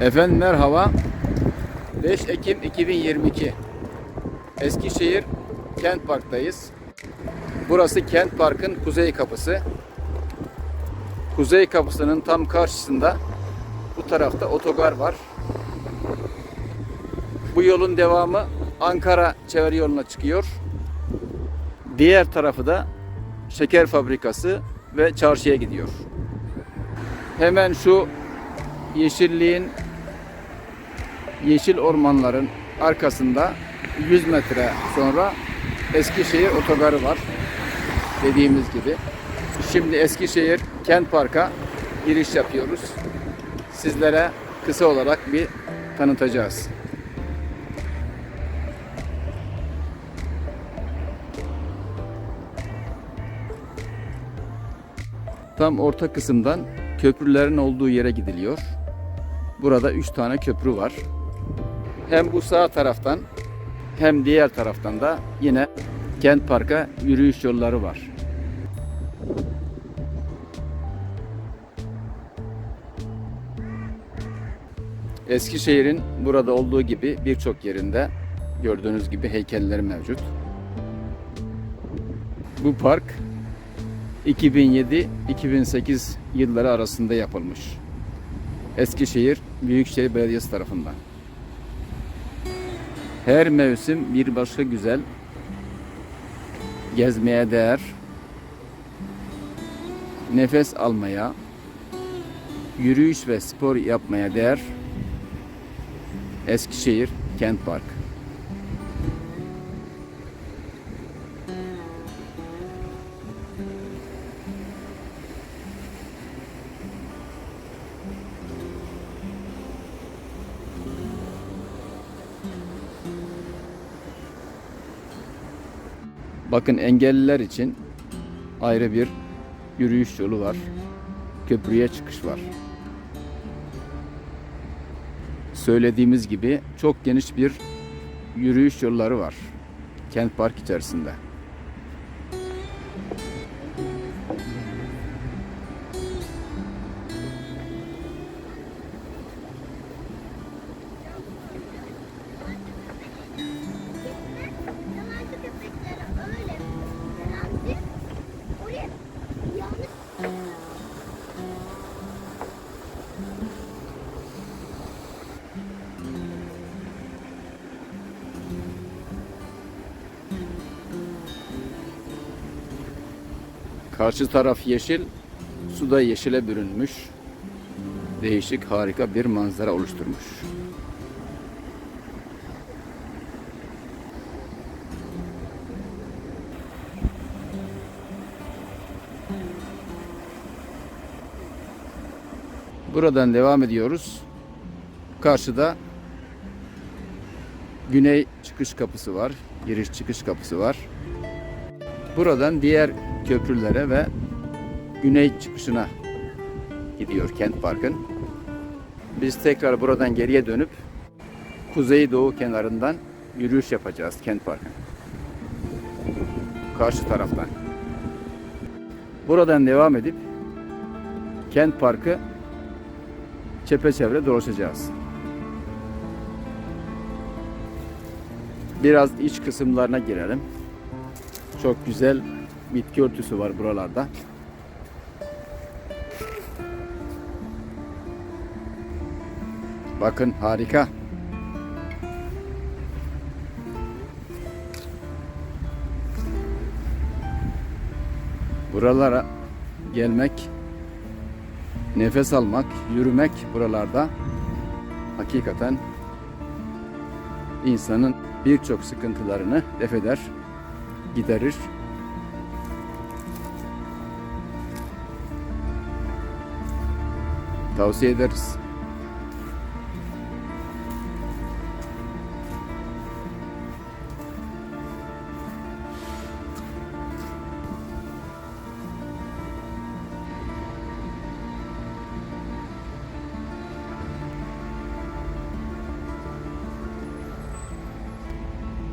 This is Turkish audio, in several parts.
Efendim merhaba. 5 Ekim 2022. Eskişehir Kent Park'tayız. Burası Kent Park'ın kuzey kapısı. Kuzey kapısının tam karşısında bu tarafta otogar var. Bu yolun devamı Ankara Çevre yoluna çıkıyor. Diğer tarafı da şeker fabrikası ve çarşıya gidiyor. Hemen şu yeşilliğin yeşil ormanların arkasında 100 metre sonra Eskişehir otogarı var. Dediğimiz gibi. Şimdi Eskişehir Kent Park'a giriş yapıyoruz. Sizlere kısa olarak bir tanıtacağız. Tam orta kısımdan köprülerin olduğu yere gidiliyor. Burada 3 tane köprü var. Hem bu sağ taraftan hem diğer taraftan da yine Kent Park'a yürüyüş yolları var. Eskişehir'in burada olduğu gibi birçok yerinde gördüğünüz gibi heykeller mevcut. Bu park 2007-2008 yılları arasında yapılmış. Eskişehir Büyükşehir Belediyesi tarafından. Her mevsim bir başka güzel, gezmeye değer, nefes almaya, yürüyüş ve spor yapmaya değer Eskişehir Kent Park. Bakın engelliler için ayrı bir yürüyüş yolu var. Köprüye çıkış var. Söylediğimiz gibi çok geniş bir yürüyüş yolları var. Kent Park içerisinde. Karşı taraf yeşil, su da yeşile bürünmüş. Değişik, harika bir manzara oluşturmuş. Buradan devam ediyoruz. Karşıda güney çıkış kapısı var. Giriş çıkış kapısı var. Buradan diğer köprülere ve güney çıkışına gidiyor Kent Park'ın. Biz tekrar buradan geriye dönüp kuzey doğu kenarından yürüyüş yapacağız Kent Park'ın. Karşı taraftan. Buradan devam edip Kent Park'ı çepeçevre dolaşacağız. Biraz iç kısımlarına girelim. Çok güzel bitki örtüsü var buralarda. Bakın harika. Buralara gelmek, nefes almak, yürümek buralarda hakikaten insanın birçok sıkıntılarını def eder, giderir. Tavsiye ederiz.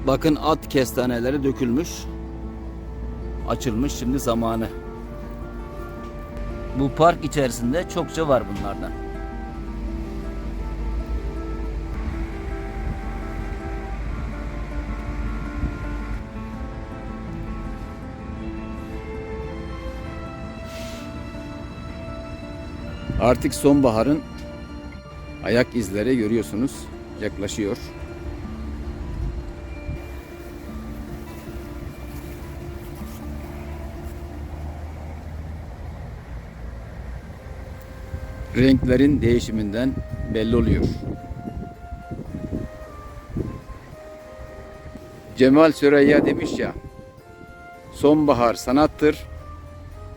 Bakın at kestaneleri dökülmüş. Açılmış şimdi zamanı. Bu park içerisinde çokça var bunlardan. Artık sonbaharın ayak izleri görüyorsunuz yaklaşıyor. Renklerin değişiminden belli oluyor. Cemal Süreyya demiş ya, sonbahar sanattır,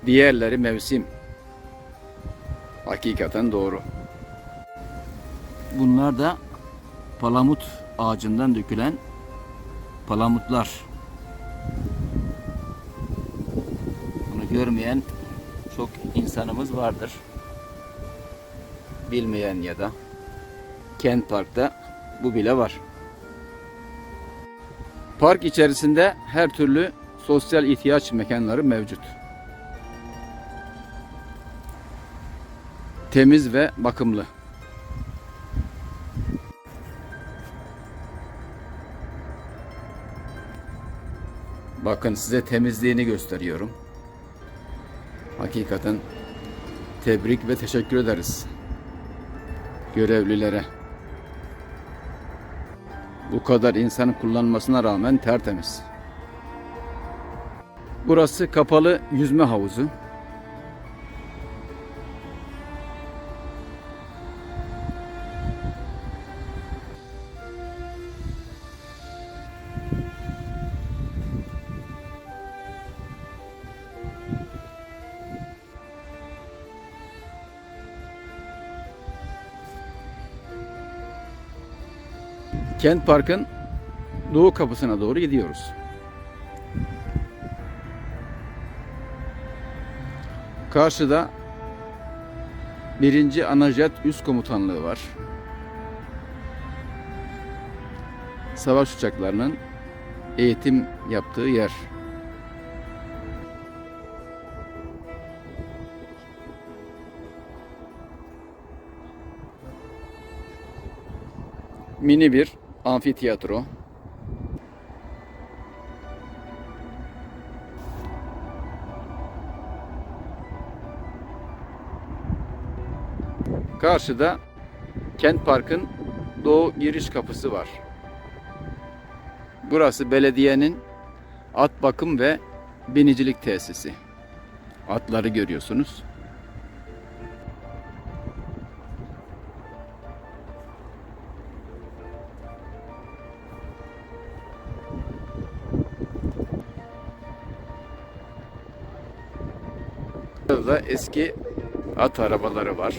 diğerleri mevsim. Hakikaten doğru. Bunlar da palamut ağacından dökülen palamutlar. Bunu görmeyen çok insanımız vardır. Bilmeyen ya da Kent Park'ta bu bile var. Park içerisinde her türlü sosyal ihtiyaç mekanları mevcut. Temiz ve bakımlı. Bakın size temizliğini gösteriyorum. Hakikaten tebrik ve teşekkür ederiz görevlilere. Bu kadar insanın kullanmasına rağmen tertemiz. Burası kapalı yüzme havuzu. Kent Park'ın doğu kapısına doğru gidiyoruz. Karşıda birinci Anajet Üst Komutanlığı var. Savaş uçaklarının eğitim yaptığı yer. Mini bir amfiteyatro. Karşıda Kent Park'ın doğu giriş kapısı var. Burası belediyenin at bakım ve binicilik tesisi. Atları görüyorsunuz. Eski at arabaları var.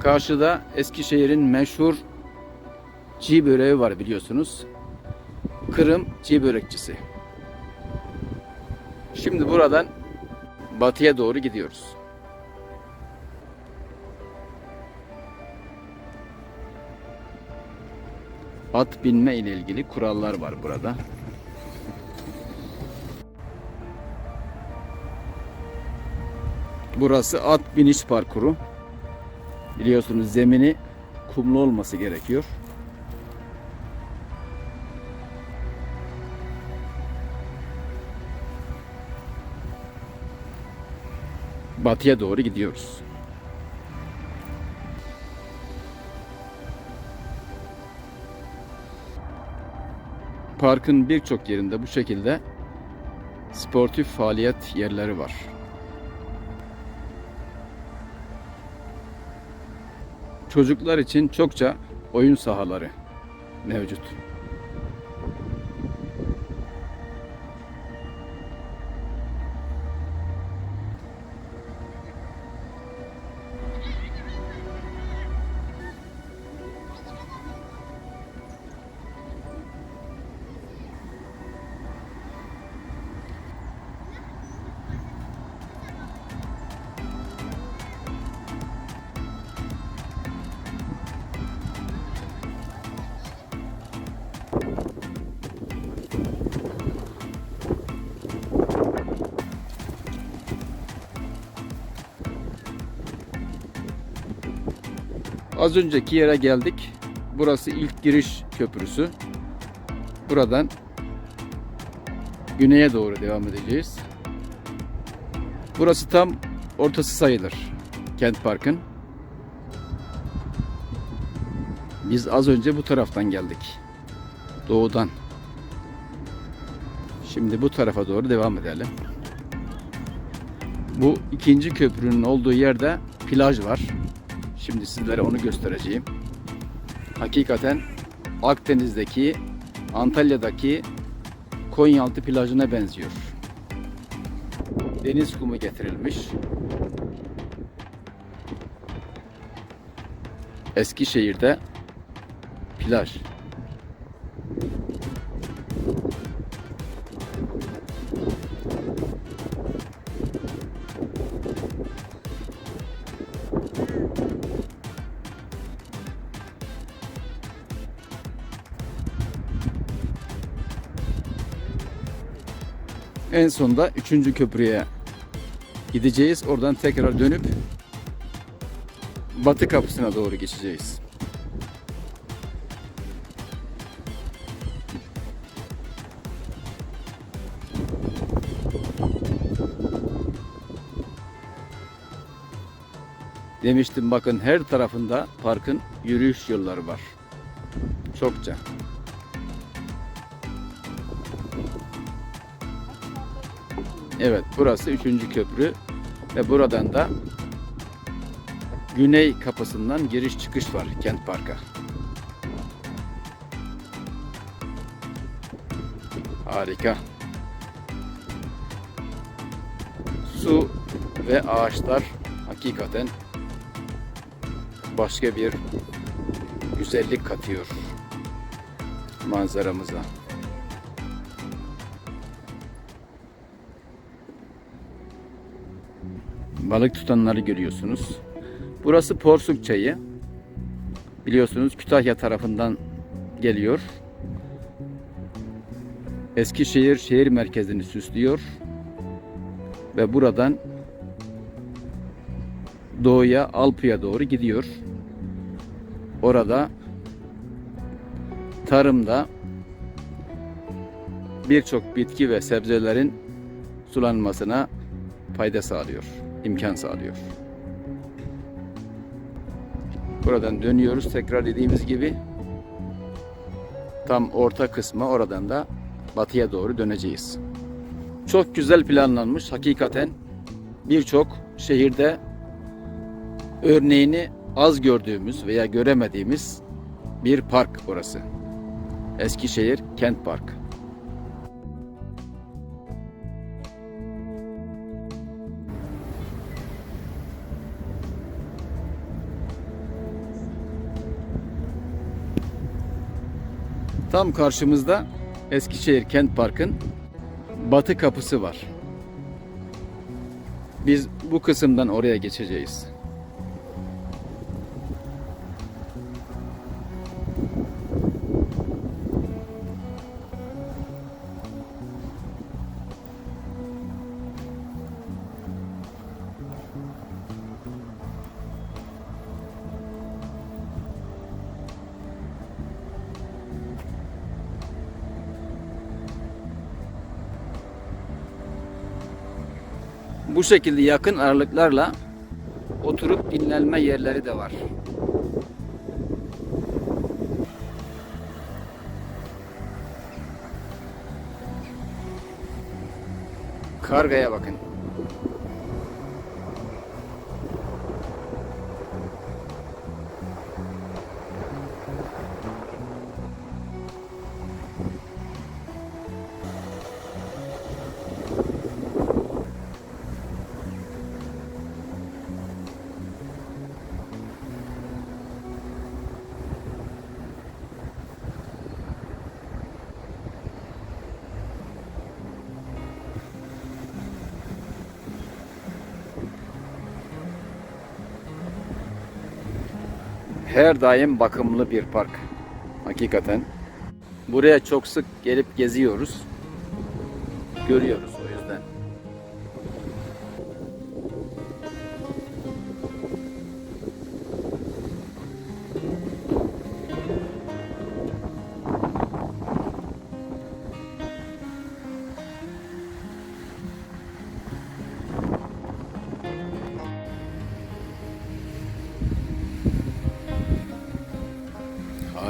Karşıda Eskişehir'in meşhur çiğ böreği var biliyorsunuz. Kırım çiğ börekçisi. Şimdi buradan batıya doğru gidiyoruz. At binme ile ilgili kurallar var burada. Burası at biniş parkuru. Biliyorsunuz zemini kumlu olması gerekiyor. Batıya doğru gidiyoruz. Parkın birçok yerinde bu şekilde sportif faaliyet yerleri var. Çocuklar için çokça oyun sahaları mevcut. Az önceki yere geldik. Burası ilk giriş köprüsü. Buradan güneye doğru devam edeceğiz. Burası tam ortası sayılır Kent Park'ın. Biz az önce bu taraftan geldik. Doğudan. Şimdi bu tarafa doğru devam edelim. Bu ikinci köprünün olduğu yerde plaj var. Şimdi sizlere onu göstereceğim. Hakikaten Akdeniz'deki, Antalya'daki Konyaaltı plajına benziyor. Deniz kumu getirilmiş. Eskişehir'de plaj. En sonunda üçüncü köprüye gideceğiz. Oradan tekrar dönüp batı kapısına doğru geçeceğiz. Demiştim bakın her tarafında parkın yürüyüş yolları var. Çokça. Evet burası 3. köprü ve buradan da güney kapısından giriş çıkış var kent parka. Harika. Su ve ağaçlar hakikaten başka bir güzellik katıyor manzaramıza. Balık tutanları görüyorsunuz. Burası Porsuk Çayı. Biliyorsunuz Kütahya tarafından geliyor. Eskişehir şehir merkezini süslüyor. Ve buradan doğuya Alpı'ya doğru gidiyor. Orada tarımda birçok bitki ve sebzelerin sulanmasına fayda sağlıyor imkan sağlıyor. Buradan dönüyoruz tekrar dediğimiz gibi tam orta kısmı oradan da batıya doğru döneceğiz. Çok güzel planlanmış hakikaten birçok şehirde örneğini az gördüğümüz veya göremediğimiz bir park orası. Eskişehir Kent Park. Tam karşımızda Eskişehir Kent Park'ın batı kapısı var. Biz bu kısımdan oraya geçeceğiz. Bu şekilde yakın aralıklarla oturup dinlenme yerleri de var. Kargaya bakın. Her daim bakımlı bir park. Hakikaten. Buraya çok sık gelip geziyoruz. Görüyoruz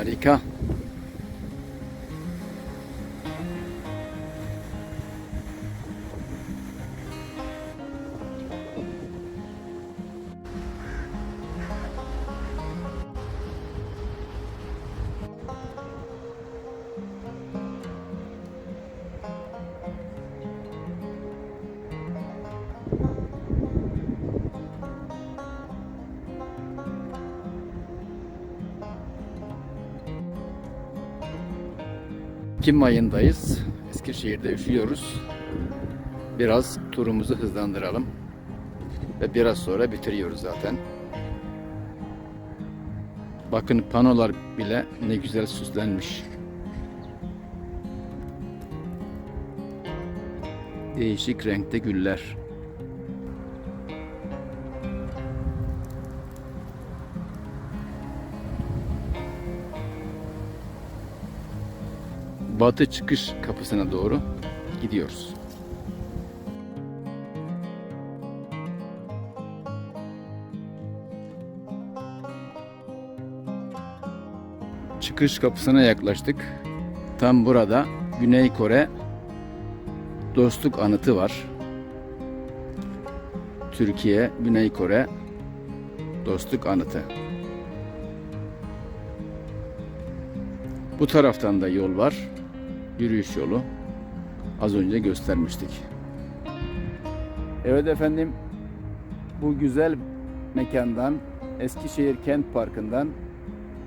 Harika. Ekim ayındayız. Eskişehir'de üşüyoruz. Biraz turumuzu hızlandıralım. Ve biraz sonra bitiriyoruz zaten. Bakın panolar bile ne güzel süslenmiş. Değişik renkte güller. Batı çıkış kapısına doğru gidiyoruz. Çıkış kapısına yaklaştık. Tam burada Güney Kore dostluk anıtı var. Türkiye, Güney Kore dostluk anıtı. Bu taraftan da yol var. Yürüyüş yolu. Az önce göstermiştik. Evet efendim. Bu güzel mekandan Eskişehir Kent Parkı'ndan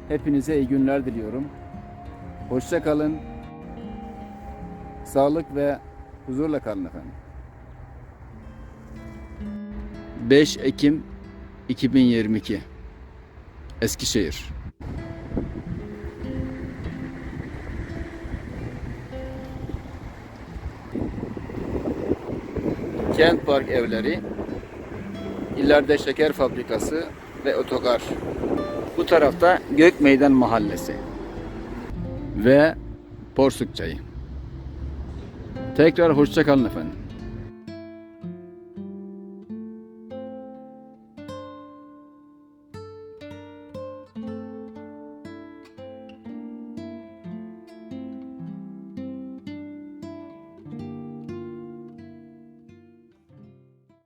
hepinize iyi günler diliyorum. Hoşça kalın. Sağlık ve huzurla kalın efendim. 5 Ekim 2022 Eskişehir Kent Park evleri, ileride şeker fabrikası ve otogar. Bu tarafta Gök Meydan Mahallesi ve Porsuk Çayı. Tekrar hoşça kalın efendim.